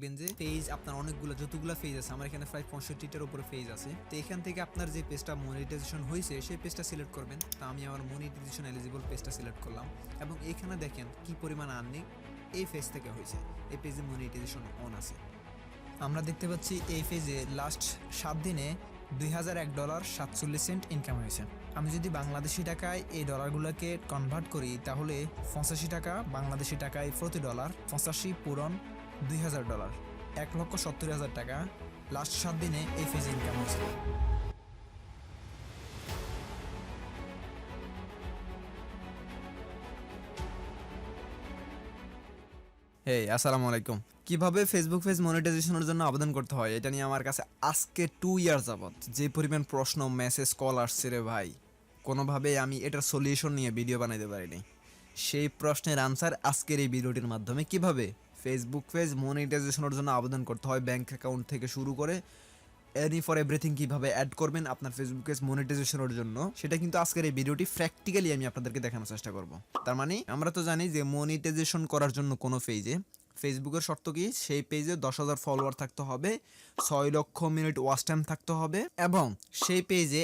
দেখবেন যে পেজ আপনার অনেকগুলো, যতগুলো পেজ আছে, আমার এখানে প্রায় পঁয়ষট্টিটার উপরে পেজ আছে। তো এখান থেকে আপনার যে পেজটা মনিটাইজেশন হয়েছে সেই পেজটা সিলেক্ট করবেন। তা আমি আমার মনিটাইজেশন এলিজিবল পেজটা সিলেক্ট করলাম। এবং এখানে দেখেন কি পরিমাণ আর্নিং এই পেজ থেকে হয়েছে এই পেজে মনিটাইজেশন অন আছে। আমরা দেখতে পাচ্ছি এই পেজে লাস্ট সাত দিনে দুই হাজার এক ডলার সাতচল্লিশ সেন্ট ইনকাম হয়েছে। আমি যদি বাংলাদেশি টাকায় এই ডলারগুলোকে কনভার্ট করি, তাহলে পঁচাশি টাকা, বাংলাদেশি টাকায় প্রতি ডলার পঁচাশি পূরণ দুই হাজার ডলার, এক লক্ষ সত্তর হাজার টাকা। লাস্ট সাত দিনে এই পেজে ইনকাম হয়েছে এই আসসালামু আলাইকুম। কীভাবে ফেসবুক পেজ মনিটাইজেশনের জন্য আবেদন করতে হয়, এটা নিয়ে আমার কাছে আজকে টু ইয়ার যাবত যে পরিমাণ প্রশ্ন মেসেজ কল আসছে রে ভাই কোনোভাবে আমি এটার সলিউশন নিয়ে ভিডিও বানাইতে পারিনি। সেই প্রশ্নের আনসার আজকের এই ভিডিওটির মাধ্যমে। কীভাবে? ফেসবুক পেজ মনিটাইজেশনের জন্য আবেদন করতে হয় ব্যাঙ্ক অ্যাকাউন্ট থেকে শুরু করে এনি ফর এভরিথিং কীভাবে অ্যাড করবেন আপনার ফেসবুক পেজ মনিটাইজেশনের জন্য। সেটা কিন্তু আজকের এই ভিডিওটি প্র্যাকটিক্যালি আমি আপনাদেরকে দেখানোর চেষ্টা করব। তার মানে আমরা তো জানি যে মনিটাইজেশন করার জন্য কোনো পেজে ফেসবুকের শর্ত কি? সেই পেজে দশ হাজার ফলোয়ার থাকতে হবে, ছয় লক্ষ মিনিট ওয়াচ টাইম থাকতে হবে এবং সেই পেজে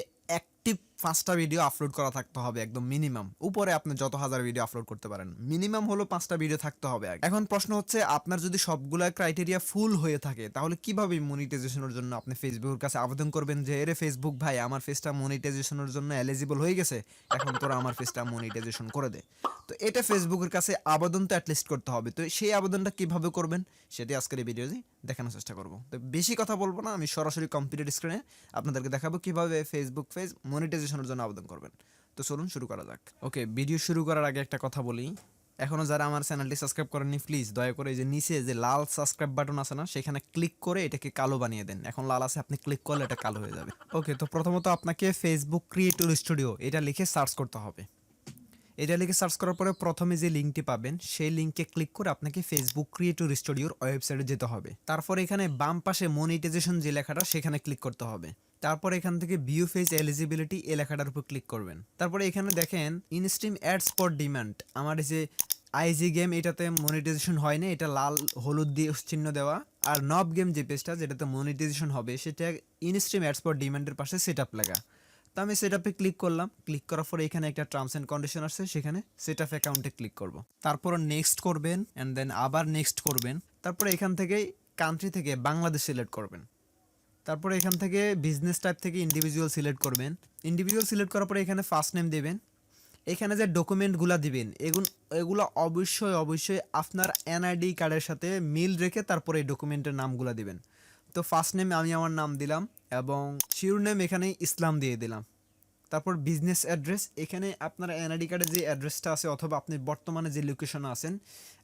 অ্যাক্টিভ পাঁচটা ভিডিও আপলোড করা থাকতে হবে একদম মিনিমাম উপরে আপনি যত হাজার ভিডিও আপলোড করতে পারেন। মিনিমাম হলো পাঁচটা ভিডিও থাকতে হবে এখন প্রশ্ন হচ্ছে, আপনার যদি সবগুলা ক্রাইটেরিয়া ফুল হয়ে থাকে, তাহলে কীভাবে মনিটাইজেশনের জন্য আপনি ফেসবুকের কাছে আবেদন করবেন যে, এরে ফেসবুক ভাই, আমার ফেসটা মনিটাইজেশনের জন্য এলিজিবল হয়ে গেছে, এখন তোরা আমার ফেসটা মনিটাইজেশন করে দে। তো এটা ফেসবুকের কাছে আবেদন তো অ্যাটলিস্ট করতে হবে। তো সেই আবেদনটা কীভাবে করবেন, সেটি আজকের এই ভিডিওতে দেখানোর চেষ্টা করব। তো বেশি কথা বলব না, আমি সরাসরি কম্পিউটার স্ক্রিনে আপনাদেরকে দেখাবো কীভাবে ফেসবুক পেজ মনিটাইজেশনের জন্য আবেদন করবেন। তো চলুন শুরু করা যাক। ওকে ভিডিও শুরু করার আগে একটা কথা বলি। এখনও যারা আমার চ্যানেলটি সাবস্ক্রাইব করেননি প্লিজ দয়া করে যে নিচে যে লাল সাবস্ক্রাইব বাটন আছে না, সেখানে ক্লিক করে এটাকে কালো বানিয়ে দেন। এখন লাল আছে, আপনি ক্লিক করলে এটা কালো হয়ে যাবে। ওকে, তো প্রথমত আপনাকে ফেসবুক ক্রিয়েটর স্টুডিও এটা লিখে সার্চ করতে হবে। এটা লিখে সার্চ করার পরে প্রথমে যে লিঙ্কটি পাবেন, সেই লিঙ্কে ক্লিক করে আপনাকে ফেসবুক ক্রিয়েটর স্টুডিওর ওয়েবসাইটে যেতে হবে। তারপর এখানে বাম পাশে মনিটাইজেশন যে লেখাটা, সেখানে ক্লিক করতে হবে। তারপর এখান থেকে ভিউ ফেজ এলিজিবিলিটি এই লেখাটার উপর ক্লিক করবেন। তারপরে এখানে দেখেন ইনস্ট্রিম অ্যাডস ফর ডিমান্ড আমার যে আইজি গেম এটাতে মনিটাইজেশন হয়নি এটা লাল, হলুদ দিয়ে চিহ্ন দেওয়া। আর নব গেম যে পেজটা যেটাতে মনিটাইজেশন হবে, সেটা ইনস্ট্রিম অ্যাডস ফর ডিমান্ডের পাশে সেট আপ লেখা তো আমি সেট আপে ক্লিক করলাম। ক্লিক করার পরে এখানে একটা টার্মস অ্যান্ড কন্ডিশন আছে সেখানে সেট আপ অ্যাকাউন্টে ক্লিক করব। তারপর নেক্সট করবেন অ্যান্ড দেন আবার নেক্সট করবেন। তারপরে এখান থেকে কান্ট্রি থেকে বাংলাদেশ সিলেক্ট করবেন। তারপরে এখান থেকে বিজনেস টাইপ থেকে ইন্ডিভিজুয়াল সিলেক্ট করবেন। ইন্ডিভিজুয়াল সিলেক্ট করার পরে এখানে ফার্স্ট নেম দেবেন। এখানে যে ডকুমেন্টগুলো দিবেন এগুলো এগুলো অবশ্যই অবশ্যই আপনার এনআইডি কার্ডের সাথে মিল রেখে তারপরে এই ডকুমেন্টের নামগুলো দিবেন। তো ফার্স্ট নেম আমি আমার নাম দিলাম এবং শিউর নেম এখানে ইসলাম দিয়ে দিলাম। তারপর বিজনেস অ্যাড্রেস এখানে আপনার এনআইডি কার্ডে যে অ্যাড্রেসটা আছে অথবা আপনি বর্তমানে যে লোকেশনে আছেন,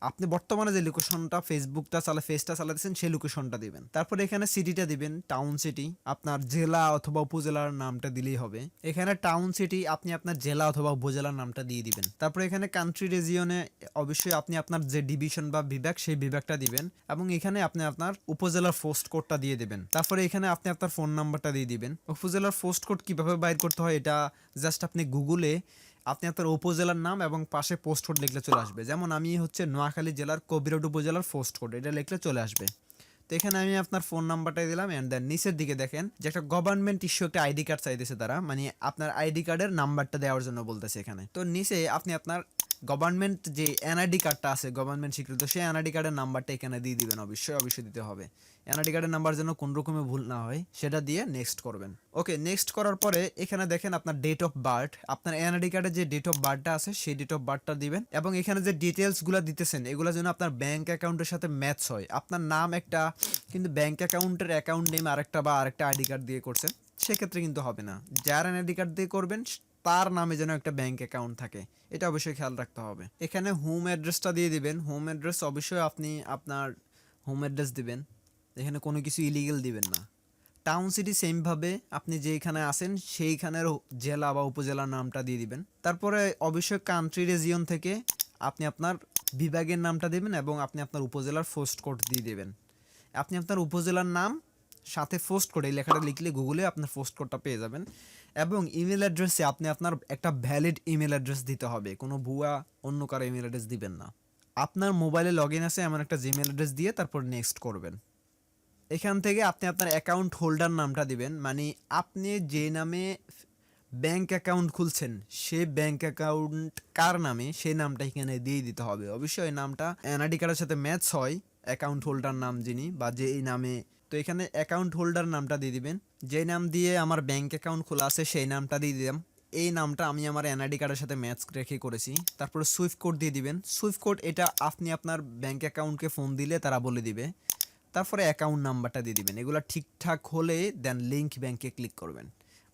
আপনি বর্তমানে যে লোকেশনটা ফেসবুকটা চালা ফেসটা চালাতেছেন সেই লোকেশনটা দিবেন। তারপর এখানে সিটিটা দিবেন টাউন সিটি আপনার জেলা অথবা উপজেলার নামটা দিলেই হবে। এখানে টাউন সিটি আপনি আপনার জেলা অথবা উপজেলার নামটা দিয়ে দিবেন। তারপর এখানে কান্ট্রি রেজিয়নে অবশ্যই আপনি আপনার যে ডিভিশন বা বিভাগ, সেই বিভাগটা দিবেন এবং এখানে আপনি আপনার উপজেলার পোস্ট কোডটা দিয়ে দিবেন। তারপরে এখানে আপনি আপনার ফোন নাম্বারটা দিয়ে দিবেন। উপজেলার পোস্ট কোড কীভাবে বাইর করতে হয়, এটা জাস্ট আপনি গুগলে আপনি আপনার উপজেলার নাম এবং পাশে পোস্ট কোড লিখলে চলে আসবে। যেমন আমি হচ্ছে নোয়াখালী জেলার কবিরোড উপজেলার পোস্ট কোড এটা লিখলে চলে আসবে। তো এখানে আমি আপনার ফোন নাম্বারটাই দিলাম অ্যান্ড দেন নিচের দিকে দেখেন যে একটা গভর্নমেন্ট ইস্যু একটা আইডি কার্ড চাইতেছে তারা মানে আপনার আইডি কার্ডের নাম্বারটা দেওয়ার জন্য বলতেছে এখানে। তো নিচে আপনি আপনার গভর্নমেন্ট যে এনআইডি কার্ডটা আছে, গভর্নমেন্ট স্বীকৃত সেই এনআইডি কার্ডের নাম্বারটা এখানে দিয়ে দিবেন, অবশ্যই অবশ্যই দিতে হবে। এনআইডি কার্ডের নাম্বার যেন কোন রকমের ভুল না হয়, সেটা দিয়ে নেক্সট করবেন। ওকে নেক্সট করার পরে এখানে দেখেন আপনার ডেট অফ বার্থ আপনার এনআইডি কার্ডের যে ডেট অফ বার্থটা আছে, সেই ডেট অফ বার্থটা দিবেন, এবং এখানে যে ডিটেলসগুলো দিতেছেন, এগুলো যেন আপনার ব্যাংক অ্যাকাউন্টের সাথে ম্যাচ হয়। আপনার নাম একটা, কিন্তু ব্যাংক অ্যাকাউন্টের অ্যাকাউন্ট নেম আরেকটা বা আরেকটা আইডি কার্ড দিয়ে করছেন, সেক্ষেত্রে কিন্তু হবে না। যার এনআইডি কার্ড দিয়ে করবেন তার নামে যেন একটা ব্যাংক অ্যাকাউন্ট থাকে, এটা অবশ্যই খেয়াল রাখতে হবে। এখানে হোম অ্যাড্রেসটা দিয়ে দিবেন। হোম অ্যাড্রেস অবশ্যই আপনি আপনার হোম অ্যাড্রেস দিবেন। এখানে কোনো কিছু ইলিগেল দিবেন না। টাউন সিটি সেমভাবে আপনি যেখানে আছেন, সেইখানের জেলা বা উপজেলার নামটা দিয়ে দিবেন। তারপরে অবশ্যই কান্ট্রি রেজিয়ন থেকে আপনি আপনার বিভাগের নামটা দেবেন এবং আপনি আপনার উপজেলার পোস্ট কোড দিয়ে দেবেন। আপনি আপনার উপজেলার নাম সাথে পোস্ট কোড এই লেখাটা লিখলে গুগলে আপনার পোস্ট কোডটা পেয়ে যাবেন। এবং ইমেল অ্যাড্রেসে আপনি আপনার একটা ভ্যালিড ইমেল অ্যাড্রেস দিতে হবে। কোনো ভুয়া, অন্য কারও ইমেল অ্যাড্রেস দিবেন না। আপনার মোবাইলে লগ ইন আছে, এমন একটা জিমেল অ্যাড্রেস দিয়ে তারপর নেক্সট করবেন। এখান থেকে আপনি আপনার অ্যাকাউন্ট হোল্ডার নামটা দিবেন। মানে আপনি যে নামে ব্যাংক অ্যাকাউন্ট খুলছেন, সে ব্যাংক অ্যাকাউন্ট কার নামে সেই নামটা এখানে দিয়ে দিতে হবে। অবশ্যই নামটা এনআইডি কার্ডের সাথে ম্যাচ হয় অ্যাকাউন্ট হোল্ডার নাম যিনি বা যে এই নামে তো এখানে অ্যাকাউন্ট হোল্ডার নামটা দিয়ে দিবেন। যে নাম দিয়ে আমার ব্যাংক অ্যাকাউন্ট খোলা আছে সেই নামটা দিয়ে দিলাম। এই নামটা আমি আমার এনআইডি কার্ডের সাথে ম্যাচ রেখে করেছি। তারপরে সুইফট কোড দিয়ে দিবেন। সুইফট কোড এটা আপনি আপনার ব্যাংক অ্যাকাউন্টকে ফোন দিলে তারা বলে দিবে। তারপরে অ্যাকাউন্ট নাম্বারটা দিয়ে দিবেন। এগুলো ঠিকঠাক হলে দেন লিঙ্ক ব্যাংকে ক্লিক করবেন।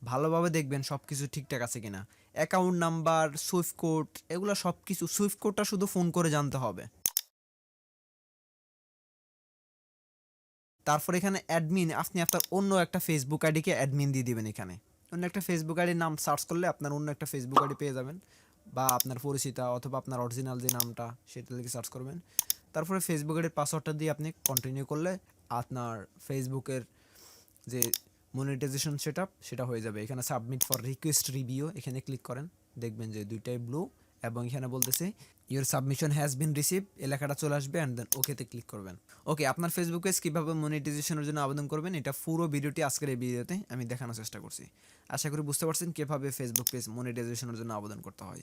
ভালোভাবে দেখবেন সব কিছু ঠিকঠাক আছে কিনা। অ্যাকাউন্ট নাম্বার সুইফট কোড এগুলো সব কিছু সুইফট কোডটা শুধু ফোন করে জানতে হবে। তারপর এখানে অ্যাডমিন আপনি আপনার অন্য একটা ফেসবুক আইডিকে অ্যাডমিন দিয়ে দিবেন এখানে। অন্য একটা ফেসবুক আইডির নাম সার্চ করলে আপনার অন্য একটা ফেসবুক আইডি পেয়ে যাবেন। বা আপনার পরিচিতা অথবা আপনার অরিজিনাল যে নামটা সেটা লিখে সার্চ করবেন। তারপরে ফেসবুক আইডির পাসওয়ার্ডটা দিয়ে আপনি কন্টিনিউ করলে আপনার ফেসবুকের যে মনিটাইজেশন সেট সেটা হয়ে যাবে। এখানে সাবমিট ফর রিকোয়েস্ট রিভিউ এখানে ক্লিক করেন। দেখবেন যে দুইটাই ব্লু এবং এখানে বলতেছে your submission has been receive এই লেখাটা চলে আসবে অ্যান্ড দেন ওকেতে ক্লিক করবেন। ওকে আপনার ফেসবুক কীভাবে মনিটাইজেশনের জন্য আবেদন করবেন, এটা পুরো ভিডিওটি আজকের এই ভিডিওতে আমি দেখানোর চেষ্টা করছি। আশা করি বুঝতে পারছেন কীভাবে ফেসবুক পেজ মনিটাইজেশনের জন্য আবেদন করতে হয়।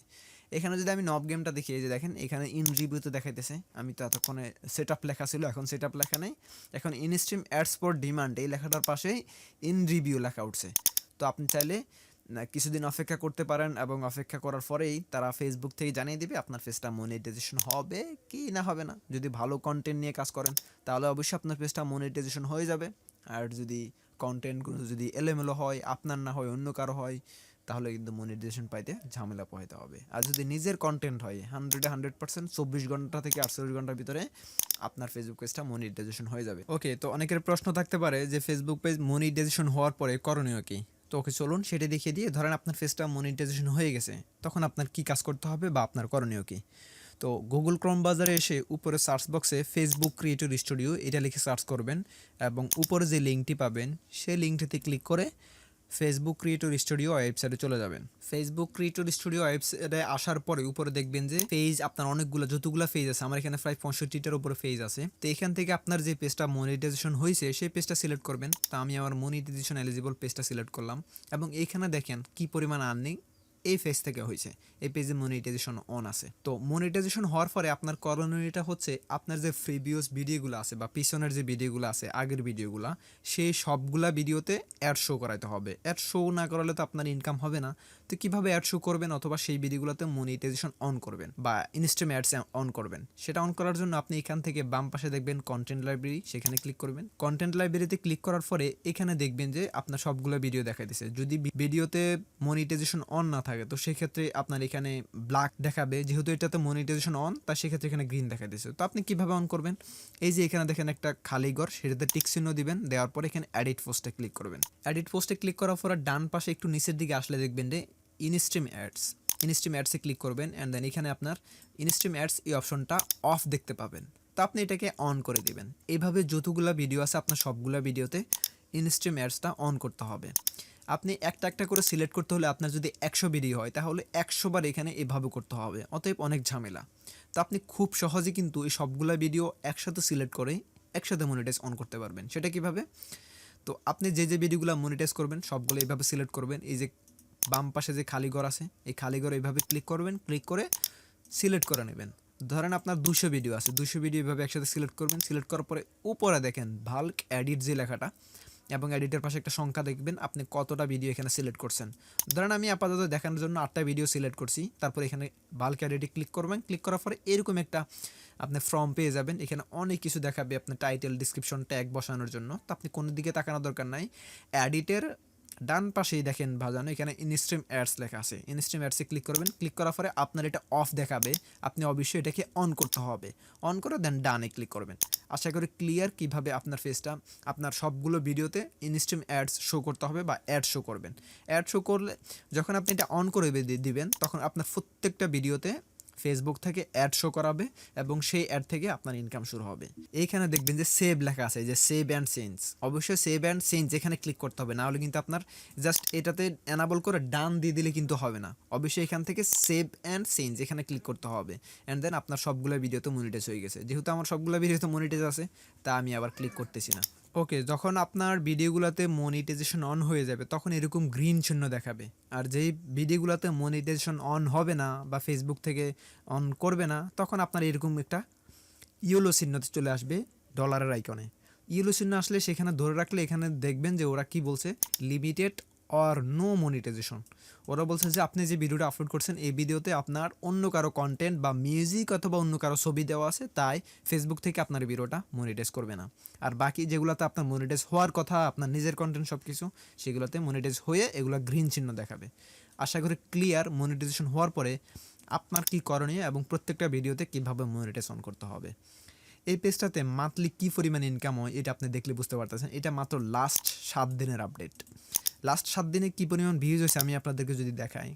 এখানে যদি আমি নব গেমটা দেখি, এই যে দেখেন, এখানে ইন রিভিউতে দেখাইতেছে, আমি তো এতক্ষণে সেট আপ লেখা ছিল, এখন সেট আপ লেখা নেই। এখন ইনস্ট্রিম অ্যাডস ফর ডিমান্ড এই লেখাটার পাশেই ইন রিভিউ লেখা উঠছে। তো আপনি চাইলে কিছুদিন অপেক্ষা করতে পারেন এবং অপেক্ষা করার পরেই তারা ফেসবুক থেকে জানিয়ে দিবে আপনার পেজটা মনিটাইজেশন হবে কি না হবে না। যদি ভালো কন্টেন্ট নিয়ে কাজ করেন, তাহলে অবশ্যই আপনার পেজটা মনিটাইজেশন হয়ে যাবে। আর যদি কন্টেন্টগুলো যদি এলোমেলো হয়, আপনার না হয়, অন্য কারও হয়, তাহলে কিন্তু মনিটাইজেশন পাইতে ঝামেলা পোহাইতে হবে। আর যদি নিজের কন্টেন্ট হয় হান্ড্রেডে হান্ড্রেড পার্সেন্ট চব্বিশ ঘণ্টা থেকে আটচল্লিশ ঘণ্টার ভিতরে আপনার ফেসবুক পেজটা মনিটাইজেশন হয়ে যাবে। ওকে তো অনেকের প্রশ্ন থাকতে পারে যে ফেসবুক পেজ মনিটাইজেশন হওয়ার পরে করণীয় কি? তো ওকে চলুন সেটা দেখিয়ে দিয়ে ধরেন আপনার ফেসটা মনিটাইজেশন হয়ে গেছে, তখন আপনার কি কাজ করতে হবে বা আপনার করণীয় কী? তো গুগল ক্রম বাজারে এসে উপরে সার্চ বক্সে ফেসবুক ক্রিয়েটর স্টুডিও এটা লিখে সার্চ করবেন এবং উপরে যে লিঙ্কটি পাবেন, সেই লিঙ্কটিতে ক্লিক করে ফেসবুক ক্রিয়েটর স্টুডিও ওয়েবসাইটে চলে যাবেন। ফেসবুক ক্রিয়েটর স্টুডিও ওয়েবসাইটে আসার পরে উপরে দেখবেন যে পেজ আপনার অনেকগুলো, যতগুলো পেজ আছে, আমার এখানে প্রায় পঁয়ষট্টিটার উপরে পেজ আছে। তো এখান থেকে আপনার যে পেজটা মনিটাইজেশন হয়েছে, সেই পেজটা সিলেক্ট করবেন। তা আমি আমার মনিটাইজেশন এলিজিবল পেজটা সিলেক্ট করলাম। এবং এইখানে দেখেন কি পরিমাণ আর্নিং এই পেজ থেকে হয়েছে এই পেজে মনিটাইজেশন অন আছে। তো মনিটাইজেশন হওয়ার পরে আপনার করণীয়টা হচ্ছে আপনার যে প্রিভিয়াস ভিডিওগুলো আছে বা পিছনের যে ভিডিওগুলো আছে, আগের ভিডিওগুলো সেই সবগুলা ভিডিওতে অ্যাড শো করাইতে হবে। অ্যাড শো না করালে তো আপনার ইনকাম হবে না। তো কীভাবে অ্যাড শো করবেন অথবা সেই ভিডিওগুলোতে মনিটাইজেশন অন করবেন বা ইনস্টাম অ্যাডস অন করবেন, সেটা অন করার জন্য আপনি এখান থেকে বাম পাশে দেখবেন কন্টেন্ট লাইব্রেরি সেখানে ক্লিক করবেন। কন্টেন্ট লাইব্রেরিতে ক্লিক করার পরে এখানে দেখবেন যে আপনার সবগুলো ভিডিও দেখাই দিছে। যদি ভিডিওতে মনিটাইজেশন অন না থাকে, তো সেক্ষেত্রে আপনার এখানে ব্ল্যাক দেখাবে। যেহেতু এটাতে মনিটাইজেশন অন তা সেক্ষেত্রে এখানে গ্রিন দেখা দিচ্ছে তো আপনি কীভাবে অন করবেন? এই যে এখানে দেখেন একটা খালি ঘর, সেটাতে টিক চিহ্ন দিবেন, দেওয়ার পরে এখানে এডিট পোস্টে ক্লিক করবেন। এডিট পোস্টে ক্লিক করার পরে ডান পাশে একটু নিচের দিকে আসলে দেখবেন যে ইনস্ট্রিম অ্যাডস ইনস্ট্রিম অ্যাডসে ক্লিক করবেন অ্যান্ড দেন এখানে আপনার ইনস্ট্রিম অ্যাডস এই অপশনটা অফ দেখতে পাবেন। তো আপনি এটাকে অন করে দিবেন। এইভাবে যতগুলো ভিডিও আছে আপনার সবগুলো ভিডিওতে ইনস্ট্রিম অ্যাডসটা অন করতে হবে। আপনি একটা একটা করে সিলেক্ট করতে হলে আপনার যদি একশো ভিডিও হয়, তাহলে একশো বার এখানে এভাবে করতে হবে। অতএব অনেক ঝামেলা। তো আপনি খুব সহজে কিন্তু এই সবগুলা ভিডিও একসাথে সিলেক্ট করে একসাথে মনিটাইজ অন করতে পারবেন। সেটা কীভাবে? তো আপনি যে যে ভিডিওগুলো মনিটাইজ করবেন, সবগুলো এইভাবে সিলেক্ট করবেন। এই যে বাম পাশে যে খালি ঘর আছে, এই খালি ঘর এইভাবে ক্লিক করবেন ক্লিক করে সিলেক্ট করে নেবেন। ধরেন আপনার দুশো ভিডিও আছে, দুশো ভিডিও এইভাবে একসাথে সিলেক্ট করবেন সিলেক্ট করার পরে উপরে দেখেন ভাল্ক এডিট যে লেখাটা, এবং এডিটের পাশে একটা সংখ্যা দেখবেন, আপনি কতটা ভিডিও এখানে সিলেক্ট করছেন। ধরেন আমি আপাতত দেখানোর জন্য আটটা ভিডিও সিলেক্ট করছি, তারপর এখানে বাল্ক এডিটে ক্লিক করবেন ক্লিক করার পরে এরকম একটা আপনি ফর্ম পেয়ে যাবেন, এখানে অনেক কিছু দেখাবে আপনার টাইটেল ডিসক্রিপশন ট্যাগ বসানোর জন্য। তো আপনি কোনো দিকে তাকানোর দরকার নাই এডিটের ডান পাশেই দেখেন ভাজানো, এখানে ইনস্ট্রিম অ্যাডস লেখা আছে। ইনস্ট্রিম অ্যাডসে ক্লিক করবেন। ক্লিক করার পরে আপনার এটা অফ দেখাবে। আপনি অবশ্যই এটাকে অন করতে হবে। অন করে দেন ডানে ক্লিক করবেন। আশা করি ক্লিয়ার কীভাবে আপনার ফেসটা আপনার সবগুলো ভিডিওতে ইনস্ট্রিম অ্যাডস শো করতে হবে বা অ্যাড শো করবেন। অ্যাড শো করলে যখন আপনি এটা অন করে দিবেন, তখন আপনার প্রত্যেকটা ভিডিওতে ফেসবুক থেকে অ্যাড শো করাবে এবং সেই অ্যাড থেকে আপনার ইনকাম শুরু হবে। এইখানে দেখবেন যে সেভ লেখা আছে যে সেভ অ্যান্ড চেঞ্জ অবশ্যই সেভ অ্যান্ড চেঞ্জ এখানে ক্লিক করতে হবে, না হলে কিন্তু আপনার জাস্ট এটাতে অ্যানাবল করে ডান দিয়ে দিলে কিন্তু হবে না। অবশ্যই এখান থেকে সেভ অ্যান্ড চেঞ্জ এখানে ক্লিক করতে হবে। অ্যান্ড দেন আপনার সবগুলো ভিডিওতে মনিটাইজ হয়ে গেছে। যেহেতু আমার সবগুলো ভিডিওতে মনিটাইজ আছে, তা আমি আবার ক্লিক করতেছি না। ওকে যখন আপনার ভিডিওগুলোতে মনিটাইজেশন অন হয়ে যাবে, তখন এরকম গ্রিন চিহ্ন দেখাবে। আর যেই ভিডিওগুলোতে মনিটাইজেশন অন হবে না বা ফেসবুক থেকে অন করবে না, তখন আপনার এরকম একটা ইয়েলো চিহ্নতে চলে আসবে ডলারের আইকনে ইয়েলো চিহ্ন আসলে সেখানে ধরে রাখলে এখানে দেখবেন যে ওরা কি বলছে লিমিটেড অর নো মনিটাইজেশন ওরা বলছে যে, আপনি যে ভিডিওটা আপলোড করছেন, এই ভিডিওতে আপনার অন্য কারও কন্টেন্ট বা মিউজিক অথবা অন্য কারও ছবি দেওয়া আছে, তাই ফেসবুক থেকে আপনার ভিডিওটা মনিটাইজ করবে না। আর বাকি যেগুলোতে আপনার মনিটাইজ হওয়ার কথা, আপনার নিজের কন্টেন্ট সব কিছু সেগুলোতে মনিটাইজ হয়ে এগুলো গ্রিন চিহ্ন দেখাবে। আশা করি ক্লিয়ার মনিটাইজেশন হওয়ার পরে আপনার কি করণীয় এবং প্রত্যেকটা ভিডিওতে কীভাবে মনিটাইজ অন করতে হবে। এই পেজটাতে মান্থলি কী পরিমাণ ইনকাম হয়, এটা আপনি দেখলে বুঝতে পারতেছেন। এটা মাত্র লাস্ট সাত দিনের আপডেট লাস্ট সাত দিনে কী পরিমাণ ভিউজ হয়েছে আমি আপনাদেরকে যদি দেখাই।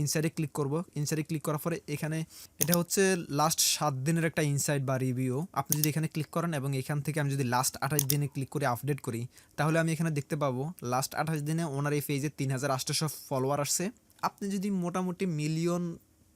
ইনসাইডে ক্লিক করব। ইনসাইডে ক্লিক করার পরে এখানে এটা হচ্ছে লাস্ট সাত দিনের একটা ইনসাইড বা রিভিউ আপনি যদি এখানে ক্লিক করেন এবং এখান থেকে আমি যদি লাস্ট আঠাশ দিনে ক্লিক করে আপডেট করি, তাহলে আমি এখানে দেখতে পাবো লাস্ট আঠাশ দিনে ওনার এই পেজে তিন হাজার আটশোশো ফলোয়ার আসছে। আপনি যদি মোটামুটি মিলিয়ন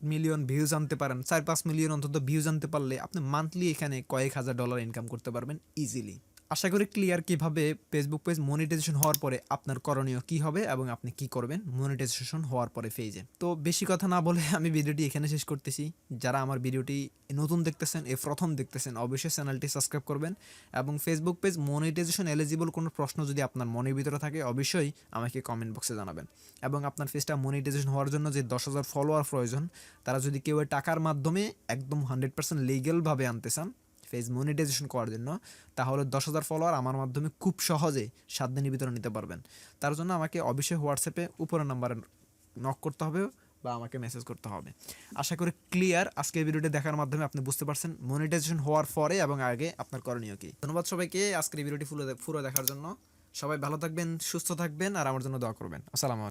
মিলিয়ন ভিউজ আনতে পারেন, চার পাঁচ মিলিয়ন অন্তত ভিউজ আনতে পারলে আপনি মান্থলি এখানে কয়েক হাজার ডলার ইনকাম করতে পারবেন ইজিলি আশা করি ক্লিয়ার কীভাবে ফেসবুক পেজ মনিটাইজেশন হওয়ার পরে আপনার করণীয় কি হবে এবং আপনি কি করবেন মনিটাইজেশন হওয়ার পরে পেজে তো বেশি কথা না বলে আমি ভিডিওটি এখানে শেষ করতেছি। যারা আমার ভিডিওটি নতুন দেখতেছেন, এ প্রথম দেখতেছেন, অবশ্যই চ্যানেলটি সাবস্ক্রাইব করবেন এবং ফেসবুক পেজ মনিটাইজেশন এলিজিবল কোনো প্রশ্ন যদি আপনার মনের ভিতরে থাকে, অবশ্যই আমাকে কমেন্ট বক্সে জানাবেন। এবং আপনার পেজটা মনিটাইজেশন হওয়ার জন্য যে দশ হাজার ফলোয়ার প্রয়োজন, তারা যদি কেউ টাকার মাধ্যমে একদম হান্ড্রেড পার্সেন্ট লিগেলভাবে আনতে চান ফেজ মনিটাইজেশন করার জন্য, তাহলে দশ হাজার ফলোয়ার আমার মাধ্যমে খুব সহজে সাত দিনের ভিতরে নিতে পারবেন। তার জন্য আমাকে অবশ্যই হোয়াটসঅ্যাপে উপরের নাম্বারে নক করতে হবে বা আমাকে মেসেজ করতে হবে। আশা করি ক্লিয়ার আজকে ভিডিওটি দেখার মাধ্যমে আপনি বুঝতে পারছেন মনিটাইজেশন হওয়ার পরে এবং আগে আপনার করণীয় কি। ধন্যবাদ সবাইকে, আজকের ভিডিওটি পুরো পুরো দেখার জন্য। সবাই ভালো থাকবেন, সুস্থ থাকবেন, আর আমার জন্য দোয়া করবেন। আসসালামু